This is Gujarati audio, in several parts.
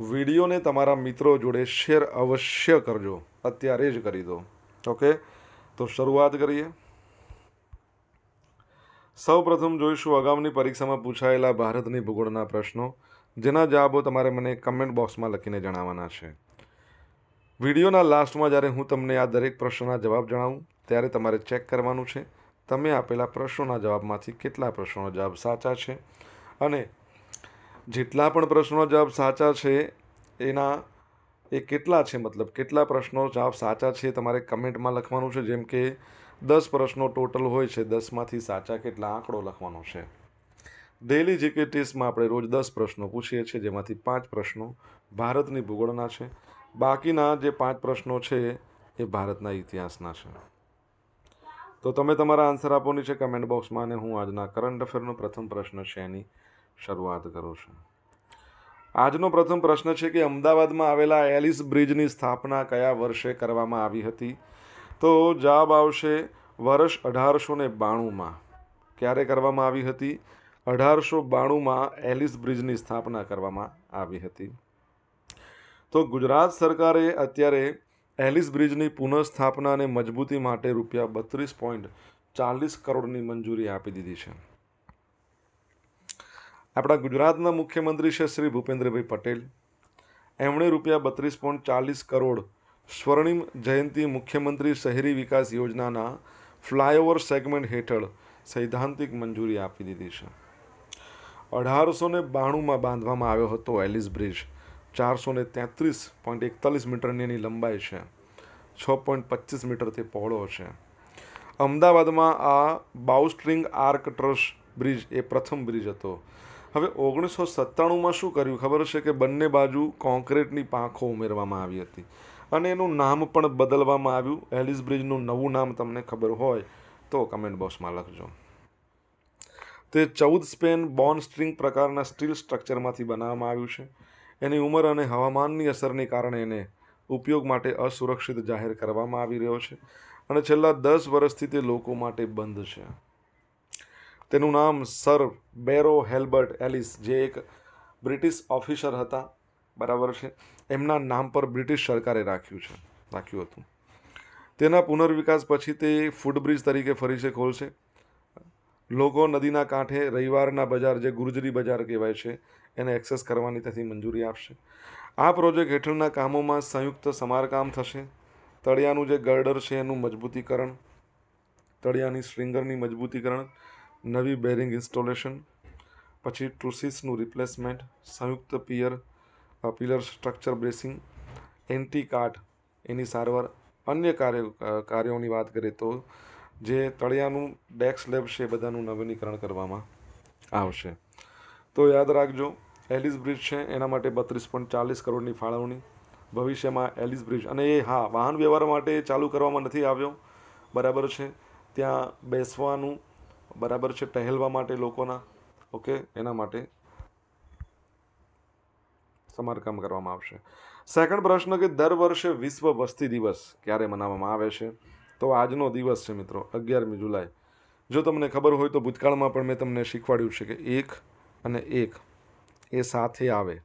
વિડીયોને તમારા મિત્રો જોડે શેર અવશ્ય કરજો. અત્યારે જ કરી દો. ઓકે તો શરૂઆત કરીએ. સૌ પ્રથમ જોઈશું અગાઉની પરીક્ષામાં પૂછાયેલા ભારતની ભૂગોળના પ્રશ્નો. જેના જવાબો તમારે મને કમેન્ટ બોક્સમાં લખીને જણાવવાના છે. વિડીયોના લાસ્ટમાં જ્યારે હું તમને આ દરેક પ્રશ્નોના જવાબ જણાવું, ત્યારે તમારે ચેક કરવાનું છે. તમે આપેલા પ્રશ્નોના જવાબમાંથી કેટલા પ્રશ્નોના જવાબ સાચા છે? અને જેટલા પણ પ્રશ્નો જવાબ સાચા છે એના, એ કેટલા છે મતલબ કેટલા પ્રશ્નો જવાબ સાચા છે તમારે કમેન્ટમાં લખવાનું છે. જેમ કે દસ પ્રશ્નો ટોટલ હોય છે, દસમાંથી સાચા કેટલા આંકડો લખવાનો છે. ડેલી જીકે ટેસ્ટમાં આપણે રોજ દસ પ્રશ્નો પૂછીએ છીએ, જેમાંથી પાંચ પ્રશ્નો ભારતની ભૂગોળના છે. બાકીના જે પાંચ પ્રશ્નો છે એ ભારતના ઇતિહાસના છે. તો તમે તમારા આન્સર આપો નીચે કમેન્ટ બોક્સમાં અને હું આજના કરંટ અફેરનો પ્રથમ પ્રશ્ન છે એની શરૂઆત કરું છું. આજનો પ્રથમ પ્રશ્ન છે કે અમદાવાદમાં આવેલા એલિસ બ્રિજની સ્થાપના કયા વર્ષે કરવામાં આવી હતી? તો જવાબ આવશે વર્ષ અઢારસો ને બાણુંમાં. ક્યારે કરવામાં આવી હતી? અઢારસો બાણુંમાં એલિસ બ્રિજની સ્થાપના કરવામાં આવી હતી. તો ગુજરાત સરકારે અત્યારે એલિસ બ્રિજની પુનઃસ્થાપના અને મજબૂતી માટે રૂપિયા બત્રીસ પોઈન્ટ ચાલીસ કરોડની મંજૂરી આપી દીધી છે. આપણા ગુજરાતના મુખ્યમંત્રી છે શ્રી ભૂપેન્દ્રભાઈ પટેલ. એમણે રૂપિયા બત્રીસ પોઈન્ટ ચાલીસ કરોડ સ્વર્ણિમ જયંતિ મુખ્યમંત્રી શહેરી વિકાસ યોજનાના ફ્લાયઓવર સેગમેન્ટ હેઠળ સૈદ્ધાંતિક મંજૂરી આપી દીધી છે. અઢારસો ને બાણુંમાં બાંધવામાં આવ્યો હતો એલિસ બ્રિજ. ચારસો ને તેત્રીસ પોઈન્ટ એકતાલીસ મીટરની એની લંબાઈ છે. છ પોઈન્ટ પચીસ મીટર તે પહોળો છે. અમદાવાદમાં આ બાઉસ્ટ્રિંગ આર્ક ટ્રસ બ્રિજ એ પ્રથમ બ્રિજ હતો. હવે ઓગણીસો સત્તાણુંમાં શું કર્યું? ખબર છે કે બંને બાજુ કોન્ક્રીટની પાંખો ઉમેરવામાં આવી હતી. અને એનું નામ પણ બદલવામાં આવ્યું. એલિસ બ્રિજનું નવું નામ તમને ખબર હોય તો કમેન્ટ બોક્સમાં લખજો. તે ચૌદ સ્પેન બોન સ્ટ્રિંગ પ્રકારના સ્ટીલ સ્ટ્રક્ચરમાંથી બનાવવામાં આવ્યું છે. એની ઉંમર અને હવામાનની અસરને કારણે એને ઉપયોગ માટે અસુરક્ષિત જાહેર કરવામાં આવી રહ્યો છે. અને છેલ્લા દસ વર્ષથી તે લોકો માટે બંધ છે. તેનું નામ સર બેરો હેલ્બર્ટ એલિસ, જે એક બ્રિટિશ ઓફિસર હતા. બરાબર છે. એમના નામ પર બ્રિટિશ સરકારે રાખ્યું છે, રાખ્યું હતું. તેના પુનર્વિકાસ પછી તે ફૂડ બ્રિજ તરીકે છે ખોલશે લોકો નદીના કાંઠે રવિવારના બજાર, જે ગુર્જરી બજાર કહેવાય છે, એને એક્સેસ કરવાની ત્યાંથી મંજૂરી આપશે. આ પ્રોજેક્ટ હેઠળના કામોમાં સંયુક્ત સમારકામ થશે. તળિયાનું જે ગર્ડર છે, એનું મજબૂતીકરણ. તળિયાની સ્ટ્રિંગરની મજબૂતીકરણ. નવી બેરિંગ ઇન્સ્ટોલેશન, પછી ટ્રુસિસનું રિપ્લેસમેન્ટ, સંયુક્ત pier pillar structure bracing, anti cart એની સારવાર, અન્ય કાર્યો કાર્યોની વાત કરીએ તો જે તળિયાનું ડેક સ્લેબ છે બધાનું નવીનીકરણ કરવામાં આવશે. તો યાદ રાખજો, એલિસ બ્રિજ છે, એના માટે બત્રીસ પોઈન્ટ ચાલીસ કરોડની ફાળવણી. ભવિષ્યમાં એલિસ બ્રિજ, અને એ હા, વાહન વ્યવહાર માટે ચાલુ કરવામાં નથી આવ્યો. બરાબર છે. ત્યાં બેસવાનું બરાબર છે, ટહેલવા માટે લોકોના, ઓકે, એના માટે સમારકામ કરવામાં આવશે. સેકન્ડ પ્રશ્ન કે દર વર્ષે વિશ્વ વસ્તી દિવસ ક્યારે મનાવવામાં આવે છે? તો આજનો દિવસ છે મિત્રો, અગિયારમી જુલાઈ. જો તમને ખબર હોય તો ભૂતકાળમાં પણ મેં તમને શીખવાડ્યું છે કે એક અને એક, એ સાથે આવે.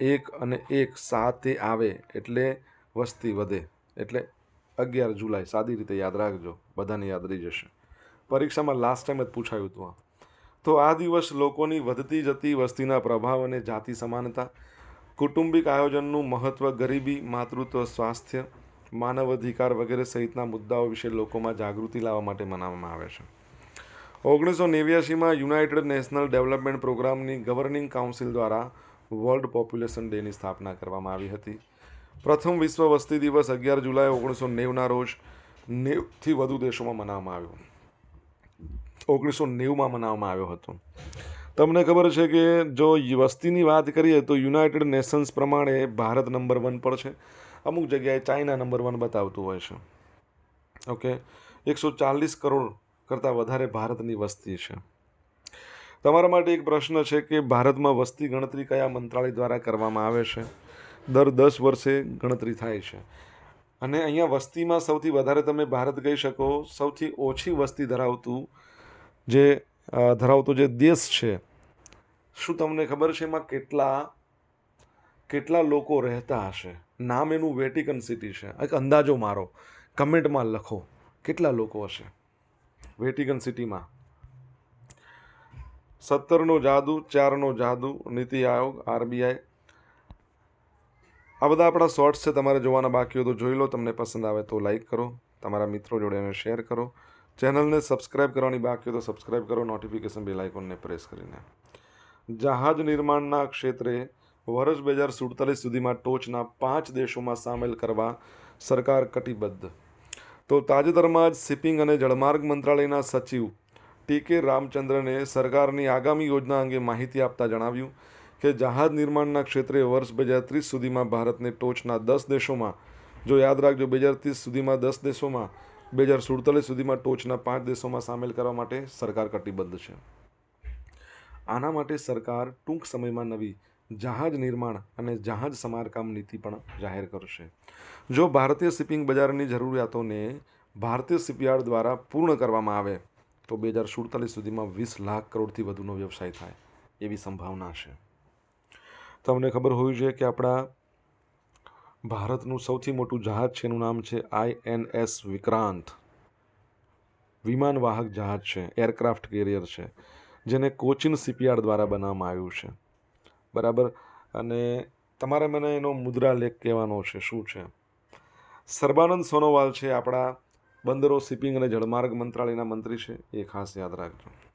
એક અને એક સાથે આવે એટલે વસ્તી વધે, એટલે અગિયાર જુલાઈ. સાદી રીતે યાદ રાખજો, બધાને યાદ રહી જશે. પરીક્ષામાં લાસ્ટ ટાઈમ જ પૂછાયું હતું તો આ દિવસ લોકોની વધતી જતી વસ્તીના પ્રભાવ અને જાતિ સમાનતા, કુટુંબિક આયોજનનું મહત્ત્વ ગરીબી, માતૃત્વ, સ્વાસ્થ્ય માનવ અધિકાર વગેરે સહિતના મુદ્દાઓ વિશે લોકોમાં જાગૃતિ લાવવા માટે મનાવવામાં આવે છે. ઓગણીસો નેવ્યાસીમાં યુનાઇટેડ નેશનલ ડેવલપમેન્ટ પ્રોગ્રામની ગવર્નિંગ કાઉન્સિલ દ્વારા વર્લ્ડ પોપ્યુલેશન ડેની સ્થાપના કરવામાં આવી હતી. પ્રથમ વિશ્વ વસ્તી દિવસ અગિયાર જુલાઈ ઓગણીસો નેવના રોજ નેવથી વધુ દેશોમાં મનાવવામાં આવ્યો. ઓગણીસો નેવુંમાં મનાવવામાં આવ્યો હતો. તમને ખબર છે કે જો વસ્તીની વાત કરીએ તો યુનાઇટેડ નેશન્સ પ્રમાણે ભારત નંબર વન પર છે. અમુક જગ્યાએ ચાઇના નંબર વન બતાવતું હોય છે. ઓકે? એકસો ચાલીસ કરોડ કરતાં વધારે ભારતની વસ્તી છે. તમારા માટે એક પ્રશ્ન છે કે ભારતમાં વસ્તી ગણતરી કયા મંત્રાલય દ્વારા કરવામાં આવે છે? દર દસ વર્ષે ગણતરી થાય છે. અને અહીંયા વસ્તીમાં સૌથી વધારે તમે ભારત કહી શકો, સૌથી ઓછી વસ્તી ધરાવતું જે ધરાવતો જે દેશ છે, શું તમને ખબર છે એમાં કેટલા કેટલા લોકો રહેતા હશે? નામ એનું વેટિકન સિટી છે. એક અંદાજો મારો. કમેન્ટમાં લખો. કેટલા લોકો હશે? વેટિકન સિટીમાં સત્તરનો જાદુ, ચારનો જાદુ, નીતિ આયોગ, આરબીઆઈ. આ બધા આપણા શોર્ટ્સ છે. તમારે જોવાના બાકી હોય તો જોઈ લો. તમને પસંદ આવે તો લાઈક કરો. તમારા મિત્રો જોડે એને શેર કરો. ચેનલને સબસ્ક્રાઇબ કરવાની બાકી તો સબસ્ક્રાઇબ કરો નોટિફિકેશન બેલ આઇકોનને પ્રેસ કરીને. જહાજ નિર્માણના ક્ષેત્રે વર્ષ બે હજાર સુડતાલીસ સુધીમાં ટોચના પાંચ દેશોમાં સામેલ કરવા સરકાર કટિબદ્ધ. તો તાજેતરમાં જ શિપિંગ અને જળમાર્ગ મંત્રાલયના સચિવ ટી કે રામચંદ્રને સરકારની આગામી યોજના અંગે માહિતી આપતા જણાવ્યું કે જહાજ નિર્માણના ક્ષેત્રે વર્ષ બે હજાર ત્રીસ સુધીમાં ભારતને ટોચના દસ દેશોમાં, જો યાદ રાખજો, બે હજાર ત્રીસ સુધીમાં દસ દેશોમાં બે હજાર સુડતાલીસ સુધીમાં ટોચના પાંચ દેશોમાં સામેલ કરવા માટે સરકાર કટિબદ્ધ છે. આના માટે સરકાર ટૂંક સમયમાં નવી જહાજ નિર્માણ અને જહાજ સમારકામ નીતિ પણ જાહેર કરશે. જો ભારતીય શિપિંગ બજારની જરૂરિયાતોને ભારતીય શિપયાર્ડ દ્વારા પૂર્ણ કરવામાં આવે, તો બે હજાર સુડતાલીસ સુધીમાં વીસ લાખ કરોડથી વધુનો વ્યવસાય થાય એવી સંભાવના છે. તમને ખબર હોવી જોઈએ કે આપણા ભારતનું સૌથી મોટું જહાજ છે, એનું નામ છે આઈએનએસ વિક્રાંત. વિમાન વાહક જહાજ છે, એરક્રાફ્ટ કેરિયર છે, જેને કોચિન સીપીઆર દ્વારા બનાવવામાં આવ્યું છે. બરાબર? અને તમારે મને એનો મુદ્રા લેખ કહેવાનો છે, શું છે? સર્બાનંદ સોનોવાલ છે, આપણા બંદરો, શિપિંગ અને જળમાર્ગ મંત્રાલયના મંત્રી છે, એ ખાસ યાદ રાખજો.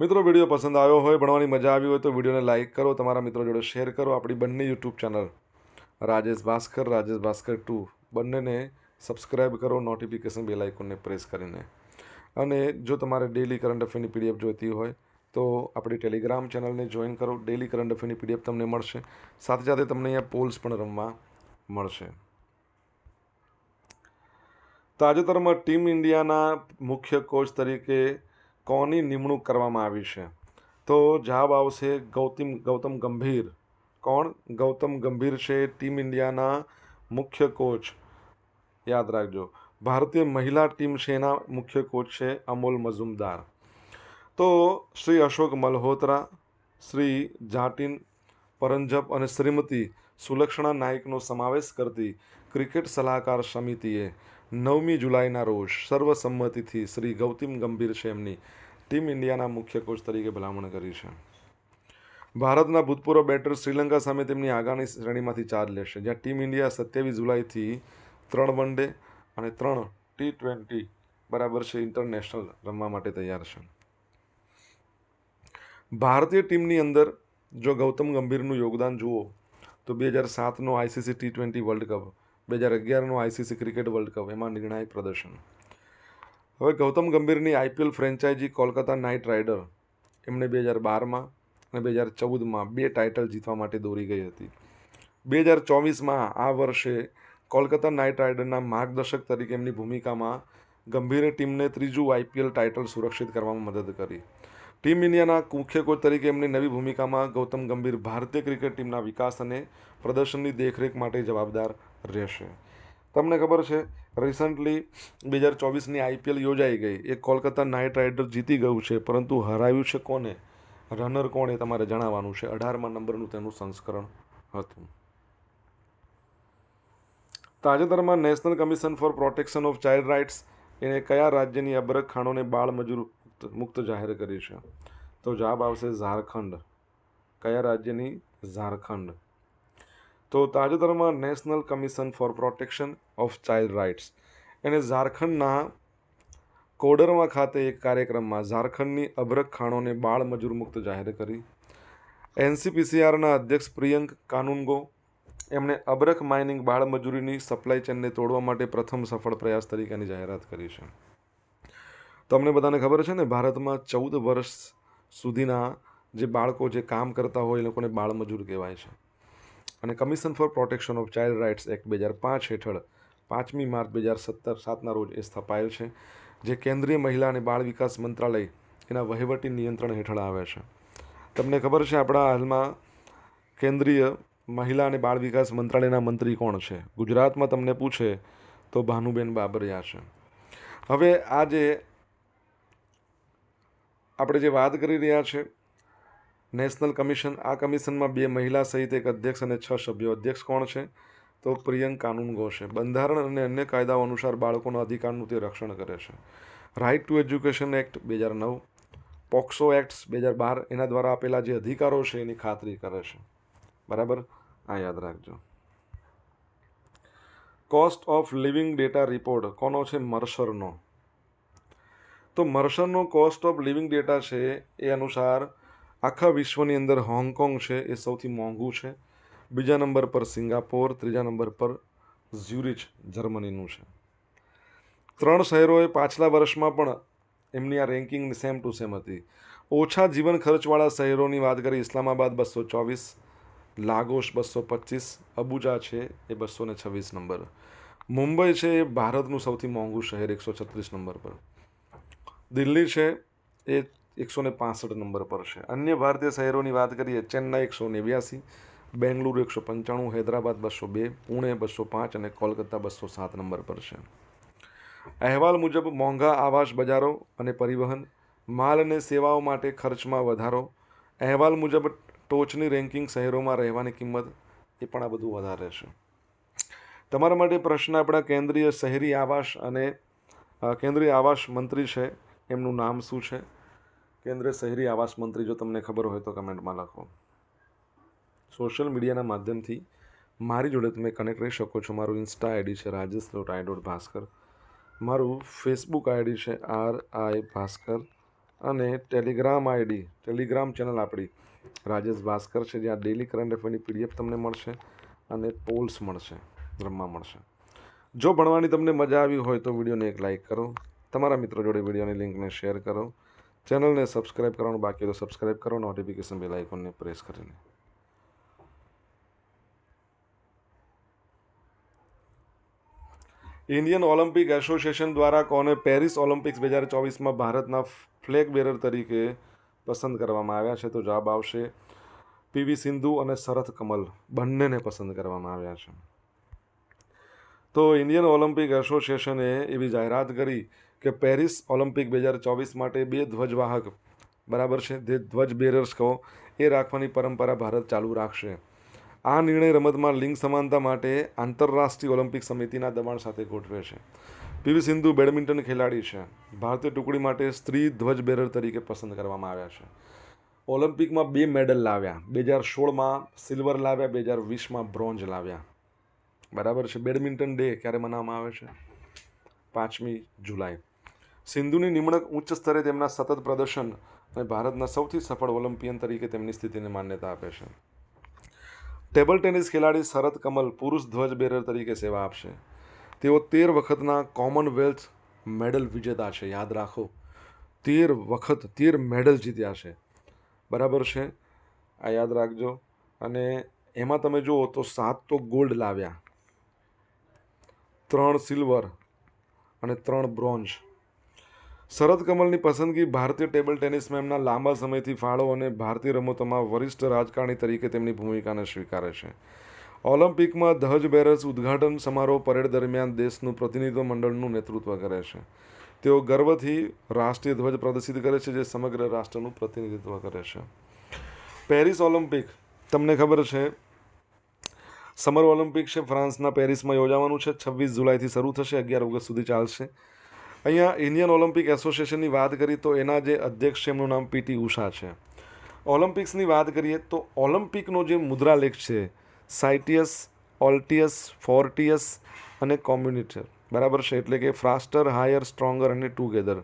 મિત્રો, વીડિયો પસંદ આવ્યો હોય, ભણવાની મજા આવી હોય તો વિડીયોને લાઇક કરો, તમારા મિત્રો જોડે શેર કરો. આપણી બંને YouTube channel, Rajesh Bhaskar Rajesh Bhaskar two, બંનેને સબસ્ક્રાઇબ કરો, નોટિફિકેશન બેલ આઇકોનને પ્રેસ કરીને. અને જો તમારે ડેલી કરંટ અફેરની પીડીએફ જોઈતી હોય, તો આપણી ટેલિગ્રામ ચેનલને જોઈન કરો. ડેલી કરંટ અફેરની પીડીએફ તમને મળશે. સાથે સાથે તમને અહીંયા પોલ્સ પણ રમવા મળશે. તાજેતરમાં ટીમ ઇન્ડિયાના મુખ્ય કોચ તરીકે કોની નિમણૂક કરવામાં આવી છે? તો જવાબ આવશે ગૌતમ ગૌતમ ગંભીર. કોણ? ગૌતમ ગંભીર છે ટીમ ઇન્ડિયાના મુખ્ય કોચ. યાદ રાખજો, ભારતીય મહિલા ટીમ છે એના મુખ્ય કોચ છે અમોલ મઝુમદાર. તો શ્રી અશોક મલ્હોત્રા, શ્રી જાટિન પરંજપ અને શ્રીમતી સુલક્ષણા નાયકનો સમાવેશ કરતી ક્રિકેટ સલાહકાર સમિતિએ નવમી જુલાઈના રોજ સર્વસંમતિથી શ્રી ગૌતમ ગંભીર છે એમની ટીમ ઇન્ડિયાના મુખ્ય કોચ તરીકે ભલામણ કરી છે. ભારતના ભૂતપૂર્વ બેટર શ્રીલંકા સામે તેમની આગામી શ્રેણીમાંથી ચાર્જ લેશે, જ્યાં ટીમ ઇન્ડિયા સત્યાવીસ જુલાઈથી ત્રણ વન ડે અને ત્રણ ટી ટ્વેન્ટી બરાબર છે ઇન્ટરનેશનલ રમવા માટે તૈયાર છે. ભારતીય ટીમની અંદર જો ગૌતમ ગંભીરનું યોગદાન જુઓ, તો બે હજાર સાતનો ICC T twenty world cup બે હજાર અગિયારનો આઈસીસી ક્રિકેટ વર્લ્ડ કપ, એમાં નિર્ણાયક પ્રદર્શન. હવે Gautam ગંભીરની IPL franchise Kolkata knight rider, એમણે બે હજાર બારમાં અને બે હજાર ચૌદમાં બે ટાઇટલ જીતવા માટે દોરી ગઈ હતી. બે હજાર ચોવીસમાં આ વર્ષે કોલકાતા નાઇટ રાઇડરના માર્ગદર્શક તરીકે એમની ભૂમિકામાં ગંભીરે ટીમને ત્રીજું આઈપીએલ ટાઇટલ સુરક્ષિત કરવામાં મદદ કરી. ટીમ ઇન્ડિયાના મુખ્ય કોચ તરીકે એમની નવી ભૂમિકામાં ગૌતમ ગંભીર ભારતીય ક્રિકેટ ટીમના વિકાસ અને પ્રદર્શનની દેખરેખ માટે જવાબદાર રહેશે. તમને ખબર છે રિસન્ટલી બે હજાર ચોવીસની આઈપીએલ યોજાઈ ગઈ. એ કોલકાતા નાઇટ રાઇડર જીતી ગયું છે, પરંતુ હરાવ્યું છે કોને? રનર કોણ તમારે જણાવવાનું છે. અઢારમાં નંબરનું તેનું સંસ્કરણ હતું. તાજેતરમાં national commission for protection of child rights, એને કયા રાજ્યની અબરખ ખાણોને બાળ મજૂર મુક્ત- મુક્ત જાહેર કરી છે. તો જવાબ આવશે ઝારખંડ. કયા રાજ્યની ઝારખંડ? તો તાજેતરમાં national commission for protection of child rights. એને ઝારખંડના કોડરમાં ખાતે એક કાર્યક્રમમાં ઝારખંડની અભ્રક ખાણોને બાળ મજૂર મુક્ત જાહેર કરી. એનસીપીસીઆરના અધ્યક્ષ પ્રિયંક કાનુનગો એમણે અબરખ માઇનિંગ બાળ મજૂરીની સપ્લાય ચેનને તોડવા માટે પ્રથમ સફળ પ્રયાસ તરીકેની જાહેરાત કરી છે. તમને બધાને ખબર છે ને, ભારતમાં ચૌદ વર્ષ સુધીના જે બાળકો જે કામ કરતા હોય એ લોકોને બાળમજૂર કહેવાય છે. અને commission for protection of child rights act બે હજાર પાંચ હેઠળ પાંચમી માર્ચ બે હજાર સત્તર સાતના રોજ એ સ્થપાયેલ છે, જે કેન્દ્રીય મહિલા અને બાળ વિકાસ મંત્રાલય એના વહીવટી નિયંત્રણ હેઠળ આવે છે. તમને ખબર છે આપણા હાલમાં કેન્દ્રીય મહિલા અને બાળ વિકાસ મંત્રાલયના મંત્રી કોણ છે? ગુજરાતમાં તમને પૂછે તો ભાનુબેન બાબરિયા છે. હવે આ જે આપણે જે વાત કરી રહ્યા છે, નેશનલ કમિશન, આ કમિશનમાં બે મહિલા સહિત એક અધ્યક્ષ અને છ સભ્યો. અધ્યક્ષ કોણ છે? તો પ્રિયંક કાનૂન છે. બંધારણ અને અન્ય કાયદાઓ અનુસાર બાળકોના અધિકારનું તે રક્ષણ કરે છે. રાઇટ ટુ એજ્યુકેશન એક્ટ બે હજાર નવ, પોક્સો એક્ટ્સ બે હજાર બાર, એના દ્વારા આપેલા જે અધિકારો છે એની ખાતરી કરે છે. બરાબર? આ યાદ રાખજો. Cost of living data report કોનો છે? મર્સરનો. તો મર્સરનો કોસ્ટ ઓફ લિવિંગ ડેટા છે એ અનુસાર આખા વિશ્વની અંદર હોંગકોંગ છે એ સૌથી મોંઘું છે. બીજા નંબર પર સિંગાપોર, ત્રીજા નંબર પર ઝ્યુરિચ, જર્મનીનું છે. ત્રણ શહેરોએ પાછલા વર્ષમાં પણ એમની આ રેન્કિંગ સેમ ટુ સેમ હતી. ઓછા જીવન ખર્ચવાળા શહેરોની વાત કરી ઇસ્લામાબાદ બસો ચોવીસ, લાગોશ બસો પચીસ, અબુજા છે એ બસો ને છવ્વીસ નંબર. મુંબઈ છે એ ભારતનું સૌથી મોંઘું શહેર, એકસો છત્રીસ નંબર પર. દિલ્હી છે, એ એકસો ને પાસઠ નંબર પર છે. અન્ય ભારતીય શહેરોની વાત કરીએ, ચેન્નાઈ એકસો નેવ્યાસી, બેંગલુરુ એકસો પંચાણું, હૈદરાબાદ બસો બે, પુણે બસો પાંચ અને કોલકાતા બસો સાત નંબર પર છે. અહેવાલ મુજબ મોંઘા આવાસ બજારો અને પરિવહન, માલ અને સેવાઓ માટે ખર્ચમાં વધારો, અહેવાલ મુજબ ટોચની રેન્કિંગ શહેરોમાં રહેવાની કિંમત, એ પણ આ બધું વધારે છે. તમારા માટે પ્રશ્ન આપણા કેન્દ્રીય શહેરી આવાસ અને કેન્દ્રીય આવાસ મંત્રી છે એમનું નામ શું છે? કેન્દ્ર શહેરી આવાસ મંત્રી જો તમને ખબર હોય તો કમેન્ટમાં લખો. સોશિયલ મીડિયાના માધ્યમથી મારી જોડે તમે કનેક્ટ રહી શકો છો. મારું ઇન્સ્ટા આઈડી છે Rajesh dot I dot Bhaskar મારું ફેસબુક આઈડી છે આર આઈ ભાસ્કર અને ટેલિગ્રામ આઈડી ટેલિગ્રામ ચેનલ આપણી રાજેશ ભાસ્કર છે, જ્યાં ડેલી કરંટ અફેરની પીડીએફ તમને મળશે અને પોલ્સ મળશે, રમવા મળશે. જો ભણવાની તમને મજા આવી હોય તો વિડીયોને એક લાઇક કરો. તમારા મિત્રો જોડે વિડીયોની લિંકને શેર કરો. ચેનલને સબસ્ક્રાઇબ કરવાનું બાકી તો સબસ્ક્રાઇબ કરો, નોટિફિકેશન બેલ આઇકોનને પ્રેસ કરીને. ઇન્ડિયન ઓલિમ્પિક એસોસિએશન દ્વારા કોને પેરિસ ઓલિમ્પિક્સ બે હજાર ચોવીસમાં ભારતના ફ્લેગ બેરર તરીકે પસંદ કરવામાં આવ્યા છે તો જવાબ આવશે પીવી સિંધુ અને શરથ કમલ બંનેને પસંદ કરવામાં આવ્યા છે. તો ઇન્ડિયન ઓલિમ્પિક એસોસિએશને એવી જાહેરાત કરી કે પેરિસ ઓલિમ્પિક બે હજાર ચોવીસ માટે બે ધ્વજવાહક, બરાબર છે? જે ધ્વજ બેરર્સ કહો, એ રાખવાની પરંપરા ભારત ચાલુ રાખશે. આ નિર્ણય રમતમાં લિંગ સમાનતા માટે આંતરરાષ્ટ્રીય ઓલિમ્પિક સમિતિના દબાણ સાથે ગોઠવે છે. પીવી સિંધુ બેડમિન્ટન ખેલાડી છે. ભારતીય ટુકડી માટે સ્ત્રી ધ્વજ બેરર તરીકે પસંદ કરવામાં આવ્યા છે. ઓલિમ્પિકમાં બે મેડલ લાવ્યા. બે હજાર સોળમાં સિલ્વર લાવ્યા, બે હજાર વીસમાં બ્રોન્ઝ લાવ્યા. બરાબર છે? બેડમિન્ટન ડે ક્યારે મનાવવામાં આવે છે? પાંચમી જુલાઈ. સિંધુની નિમણક ઉચ્ચ સ્તરે તેમના સતત પ્રદર્શન અને ભારતના સૌથી સફળ ઓલિમ્પિયન તરીકે તેમની સ્થિતિને માન્યતા આપે છે. ટેબલ ટેનિસ ખેલાડી શરદ કમલ પુરુષ ધ્વજ બેરર તરીકે સેવા આપશે. તેઓ તેર વખતના કોમનવેલ્થ મેડલ વિજેતા છે. યાદ રાખો, તેર વખત તેર મેડલ જીત્યા છે. બરાબર છે? આ યાદ રાખજો. અને એમાં તમે જુઓ તો સાત તો ગોલ્ડ લાવ્યા. ત્રણ સિલ્વર અને ત્રણ બ્રોન્ઝ. શરદ કમલની પસંદગી ભારતીય ટેબલ ટેનિસમાં એમના લાંબા સમયથી ફાળો અને ભારતીય રમતોમાં વરિષ્ઠ રાજકારણી તરીકે તેમની ભૂમિકાને સ્વીકારે છે. ઓલિમ્પિકમાં ધ્વજ બેરસ ઉદ્ઘાટન સમારોહ પરેડ દરમિયાન દેશનું પ્રતિનિધિત્વ મંડળનું નેતૃત્વ કરે છે. તેઓ ગર્વથી રાષ્ટ્રીય ધ્વજ પ્રદર્શિત કરે છે, જે સમગ્ર રાષ્ટ્રનું પ્રતિનિધિત્વ કરે છે. પેરિસ ઓલિમ્પિક, તમને ખબર છે? સમર ઓલિમ્પિક છે, ફ્રાન્સના પેરિસમાં યોજાવાનું છે. છવ્વીસ જુલાઈથી શરૂ થશે, અગિયાર ઓગસ્ટ સુધી ચાલશે. અહીંયા ઇન્ડિયન ઓલિમ્પિક એસોસિએશનની વાત કરી તો એના જે અધ્યક્ષ છે, એમનું નામ પીટી ઉષા છે. ઓલિમ્પિક્સની વાત કરીએ તો ઓલિમ્પિકનો જે મુદ્રાલેખ છે, સાઇટિયસ, ઓલ્ટિયસ, ફોર્ટિયસ અને કોમ્યુનિટર, બરાબર છે? એટલે કે ફાસ્ટર હાયર, સ્ટ્રોંગર અને ટુગેધર.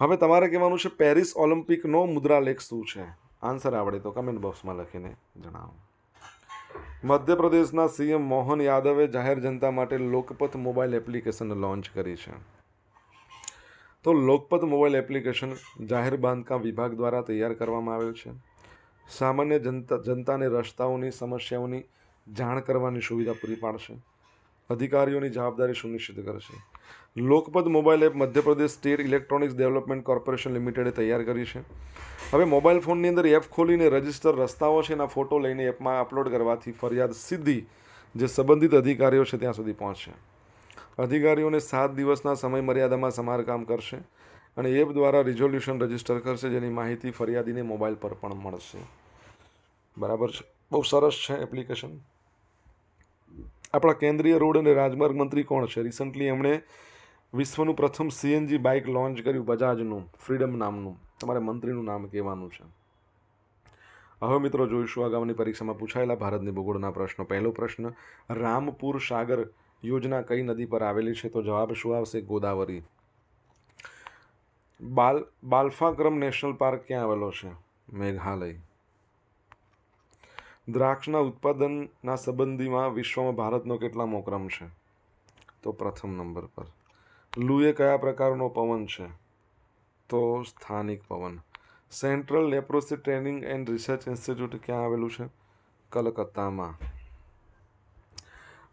હવે તમારે કહેવાનું છે, પેરિસ ઓલિમ્પિકનો મુદ્રાલેખ શું છે? આન્સર આવડે તો કમેન્ટ બોક્સમાં લખીને જણાવો. મધ્યપ્રદેશના સીએમ મોહન યાદવે જાહેર જનતા માટે લોકપથ મોબાઈલ એપ્લિકેશન લોન્ચ કરી છે. તો લોકપત મોબાઈલ એપ્લિકેશન જાહેર બાંધકામ વિભાગ દ્વારા તૈયાર કરવામાં આવેલ છે. સામાન્ય જનતા, જનતાને રસ્તાઓની સમસ્યાઓની જાણ કરવાની સુવિધા પૂરી પાડશે. અધિકારીઓની જવાબદારી સુનિશ્ચિત કરશે. લોકપત mobile app Madhya Pradesh state electronics development corporation લિમિટેડે તૈયાર કરી છે. હવે મોબાઈલ ફોનની અંદર એપ ખોલીને રજિસ્ટર રસ્તાઓ છે એના ફોટો લઈને એપમાં અપલોડ કરવાથી ફરિયાદ સીધી જે સંબંધિત અધિકારીઓ છે ત્યાં સુધી પહોંચશે. અધિકારીઓને સાત દિવસના સમય મર્યાદામાં સમારકામ કરશે અને એપ દ્વારા રિઝોલ્યુશન રજિસ્ટર કરશે, જેની માહિતી ફરિયાદીને મોબાઈલ પર પણ મળશે. બરાબર છે? બહુ સરસ છે એપ્લિકેશન આપણા કેન્દ્રીય રોડ અને રાજમાર્ગ મંત્રી કોણ છે? રિસન્ટલી એમણે વિશ્વનું પ્રથમ સીએનજી બાઇક લોન્ચ કર્યું બજાજનું ફ્રીડમ નામનું. તમારે મંત્રીનું નામ કહેવાનું છે. હવે મિત્રો, જોઈશું આગામીની પરીક્ષામાં પૂછાયેલા ભારતની ભૂગોળના પ્રશ્નો. પહેલો પ્રશ્ન, રામપુર સાગર યોજના કઈ નદી પર આવેલી છે? તો જવાબ શું આવશે? ગોદાવરી. બાલ બાલ્ફાગ્રમ નેશનલ પાર્ક ક્યાં આવેલો છે? મેઘાલય. દ્રાક્ષના ઉત્પાદનના સંબંધીમાં વિશ્વમાં ભારતનો કેટલામો ક્રમ છે? તો પ્રથમ નંબર પર. લુએ કયા પ્રકારનો પવન છે? તો સ્થાનિક પવન. Central leprosy training and research institute ક્યાં આવેલું છે? કલકત્તામાં.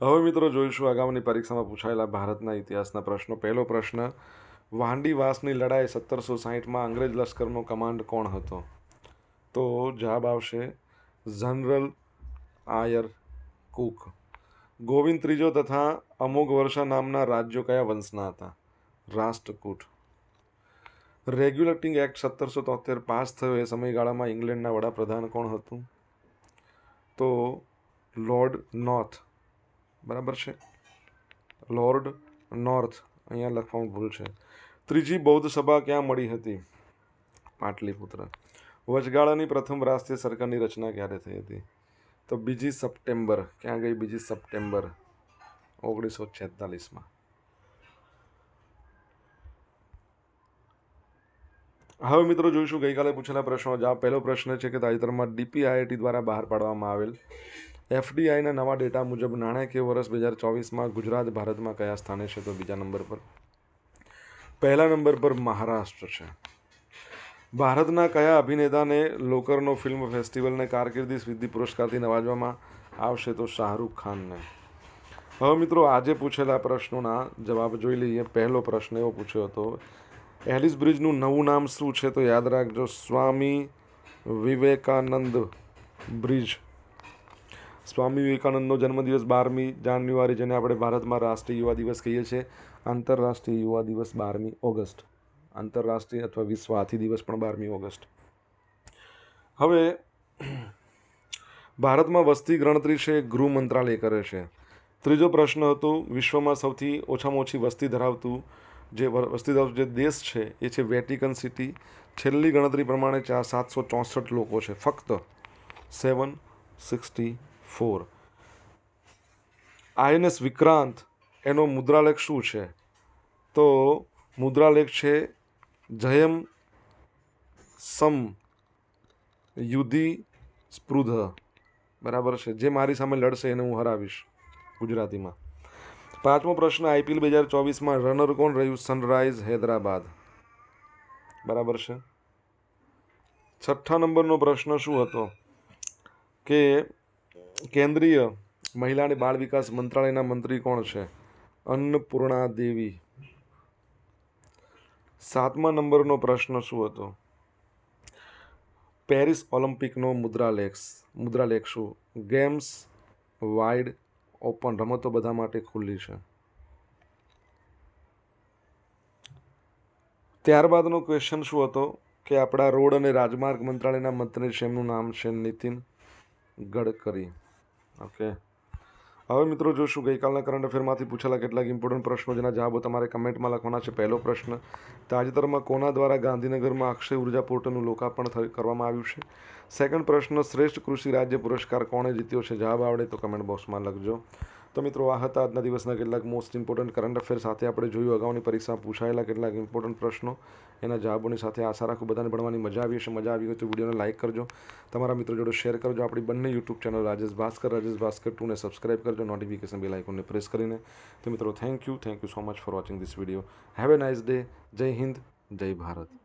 હવે મિત્રો જોઈશું આગામીની પરીક્ષામાં પૂછાયેલા ભારતના ઇતિહાસના પ્રશ્નો. પહેલો પ્રશ્ન, વાંડીવાસની લડાઈ સત્તરસો સાહીઠમાં અંગ્રેજ લશ્કરનો કમાન્ડ કોણ હતો? તો જવાબ આવશે જનરલ આયર કુક. ગોવિંદ ત્રીજો તથા અમોઘ વર્ષા નામના રાજ્યો કયા વંશના હતા? રાષ્ટ્રકૂટ. રેગ્યુલેટિંગ એક્ટ સત્તરસો તોતેર પાસ થયો. એ સમયગાળામાં ઇંગ્લેન્ડના વડાપ્રધાન કોણ હતું? તો લોર્ડ નોર્થ બરાબર છે? લોર્ડ નોર્થ અહીંયા લખવામાં ભૂલ છે. ત્રીજી બૌદ્ધ સભા ક્યાં મળી હતી? પાટલીપુત્ર. વચગાળાની પ્રથમ રાષ્ટ્રીય સરકારની રચના ક્યારે થઈ હતી? તો બીજી સપ્ટેમ્બર. ક્યાં ગઈ બીજી સપ્ટેમ્બર? ઓગણીસો છેતાલીસમાં હવે મિત્રો જોઈશું ગઈકાલે પૂછેલા પ્રશ્નો. જવાબ પહેલો પ્રશ્ન છે કે તાજેતરમાં ડીપીઆઈઆઈટી દ્વારા બહાર પાડવામાં આવેલ એફડીઆઈના નવા ડેટા મુજબ નાણાકીય વર્ષ બે હજાર ચોવીસમાં ગુજરાત, ભારતમાં કયા સ્થાને છે તો બીજા નંબર પર. પહેલા નંબર પર મહારાષ્ટ્ર છે. ભારતના કયા અભિનેતાને લોકરનો ફિલ્મ ફેસ્ટિવલને કારકિર્દી સિદ્ધિ પુરસ્કારથી નવાજવામાં આવશે તો શાહરૂખ ખાનને? હવે મિત્રો, આજે પૂછેલા પ્રશ્નોના જવાબ જોઈ લઈએ. પહેલો પ્રશ્ન એવો પૂછ્યો હતો, એલિસ બ્રિજનું નવું નામ શું છે? તો યાદ રાખજો, સ્વામી વિવેકાનંદ બ્રિજ. સ્વામી વિવેકાનંદનો જન્મદિવસ બારમી જાન્યુઆરી જેને આપણે ભારતમાં રાષ્ટ્રીય યુવા દિવસ કહીએ છીએ. આંતરરાષ્ટ્રીય યુવા દિવસ બારમી ઓગસ્ટ. આંતરરાષ્ટ્રીય અથવા વિશ્વ હાથી દિવસ પણ બારમી ઓગસ્ટ. હવે, ભારતમાં વસ્તી ગણતરી છે, ગૃહ મંત્રાલય કરે છે. ત્રીજો પ્રશ્ન હતો, વિશ્વમાં સૌથી ઓછામાં ઓછી વસ્તી ધરાવતું જે વસ્તી ધરાવતું જે દેશ છે, એ છે વેટિકન સિટી. છેલ્લી ગણતરી પ્રમાણે ચાર સાતસો ચોસઠ લોકો છે. ફક્ત seven sixty four. INS Vikrant, એનો મુદ્રાલેખ શું છે? તો મુદ્રાલેખ છે, જયમ સમ યુધિ સ્પૃધ. બરાબર છે. જે મારી સામે લડશે એને હું હરાવીશ ગુજરાતીમાં. પાંચમો પ્રશ્ન, આઈપીએલ બે હજાર ચોવીસમાં રનર કોણ રહ્યું? સનરાઈઝ હૈદરાબાદ. બરાબર છે. છઠ્ઠા નંબરનો પ્રશ્ન શું હતો? કે કેન્દ્રીય મહિલા અને બાળ વિકાસ મંત્રાલયના મંત્રી કોણ છે? અન્નપૂર્ણા દેવી. સાતમા નંબરનો પ્રશ્ન શું હતો? પેરિસ ઓલિમ્પિકનો મુદ્રાલેખ મુદ્રાલેખ શું? ગેમ્સ વાઇડ ઓપન, રમતો બધા માટે ખુલ્લી છે. ત્યારબાદનો ક્વેશ્ચન શું હતો? કે આપણા રોડ અને રાજમાર્ગ મંત્રાલયના મંત્રી છે, એમનું નામ છે નીતિન. ગડકરી ઓકે હવે મિત્રો જોશું, ગઈકાલના કરંટ અફેરમાંથી પૂછેલા કેટલાક ઇમ્પોર્ટન્ટ પ્રશ્નો, જેના જવાબો તમારે કમેન્ટમાં લખવાના છે. પહેલો પ્રશ્ન, તાજેતરમાં કોના દ્વારા ગાંધીનગરમાં અક્ષય ઊર્જા પોર્ટલનું લોકાર્પણ કરવામાં આવ્યું છે? સેકન્ડ પ્રશ્ન, શ્રેષ્ઠ કૃષિ રાજ્ય પુરસ્કાર કોણે જીત્યો છે? જવાબ આવડે તો કમેન્ટ બોક્સમાં લખજો. તો મિત્રો, આ હતા આજના દિવસના કેટલાક મોસ્ટ ઇમ્પોર્ટન્ટ કરંટ અફેર સાથે આપણે જોયું, અગાઉની પરીક્ષામાં પૂછાયેલા કેટલાક ઇમ્પોર્ટન્ટ પ્રશ્નો. એના જવાબોની સાથે આશા રાખું બધાને ભણવાની મજા આવી હશે. મજા આવી હોય તો વિડીયોને લાઇક કરજો. તમારા મિત્રો જોડે શેર કરજો. આપણી બંને યુટ્યુબ ચેનલ રાજેશ ભાસ્કર રાજેશ ભાસ્કર ટુને સબસ્ક્રાઇબ કરજો. નોટિફિકેશન બેલ આઇકોનને પ્રેસ કરીને. તો મિત્રો thank you thank you so much for watching this video have a nice day Jai Hind Jai Bharat